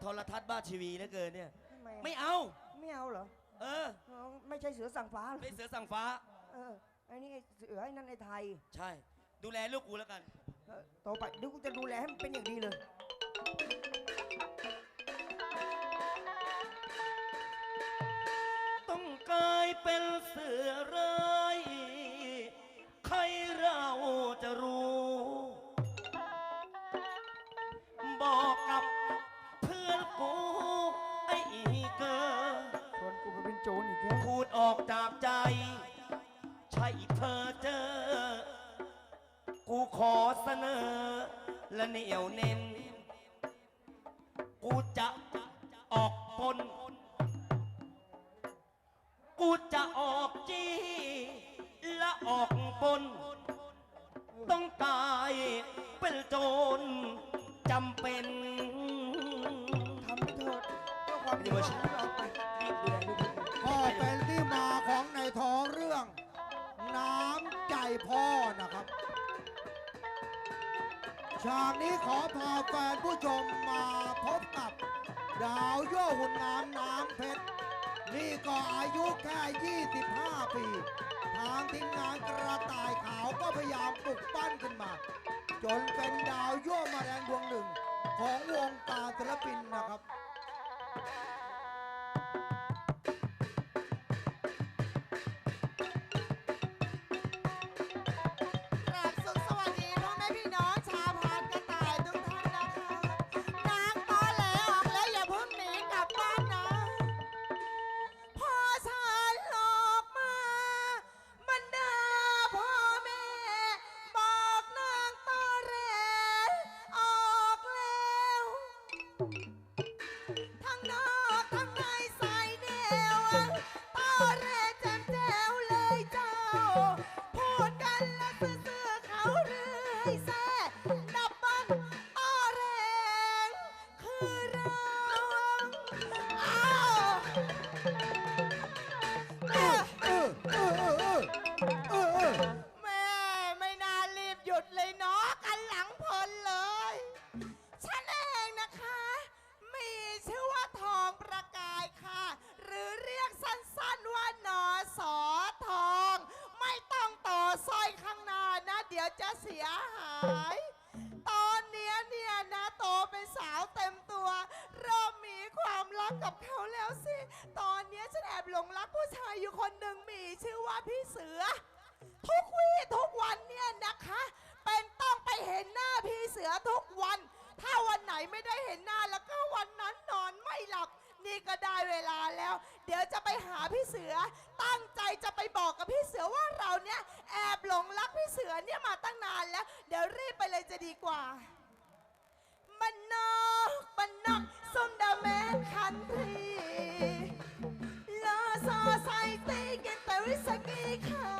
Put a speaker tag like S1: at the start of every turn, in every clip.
S1: โทรทัศน์บ้าทีวีเหลือเกินเนี่ย
S2: ทำไม
S1: ไม่เอา
S2: ไม่เอาเหรอ
S1: เออ
S2: อ๋อไม่ใช่เสือสั่งฟ้าเหรอ
S1: ไม่เสือสั่งฟ้า
S2: เออไอ้นี่ไอ้เสือไอ้นั่นไอ้ไทย
S1: ใช่ ดูแลลูกกูแล้วกัน
S2: เออต่อไปเดี๋ยวกูจะดูแลให้มันเป็นอย่างดีเลย
S1: ต้องกลายเป็นเสือร้า อก
S2: จา
S1: กใจ ใช่เพอเจอ กูขอเสนอ และเหนียวเน้น กูจะออกปนกูจะออกจี้และออกปนต้องตายเป็นโจรจำเป็น
S2: ทำไปเถิดเพื่อความดีของเรา
S3: พ่อนะครับ ฉากนี้ขอพาแฟนผู้ชมมาพบกับ ดาวโย่หุ่นน้ำน้ำเพชร นี่ก็อายุแค่ 25 ปี ทางทีมงานกระต่ายขาวก็พยายามปลุกปั้นขึ้นมา จนเป็นดาวโย่มาแรงดวงหนึ่ง ของวงการศิลปินนะครับ
S4: Thank you. ตอนเนี้ยเนี่ยนะโตเป็นสาวเต็มตัว เริ่มมีความรักกับเขาแล้วสิ ตอนเนี้ยฉันแอบหลงรักผู้ชายอยู่คนหนึ่งมีชื่อว่าพี่เสือ ทุกวี่ทุกวันเนี่ยนะคะ เป็นต้องไปเห็นหน้าพี่เสือทุกวัน ถ้าวันไหนไม่ได้เห็นหน้าแล้วก็วันนั้นนอนไม่หลับ นี่ก็ได้เวลาแล้ว เดี๋ยวจะไปหาพี่เสือ บอกกับพี่เสือว่าเราเนี่ยแอบหลงรักพี่เสือเนี่ยมาตั้งนานแล้ว เดี๋ยวรีบไปเลยจะดีกว่ามันนอกมันนอกส้มดาแมนคันทีลาซาไซตีกินแต่วิสกี้ค่ะ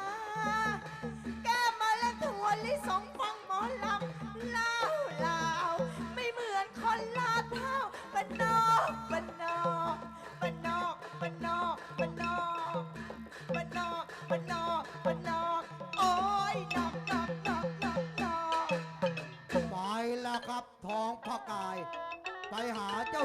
S4: หาเจ้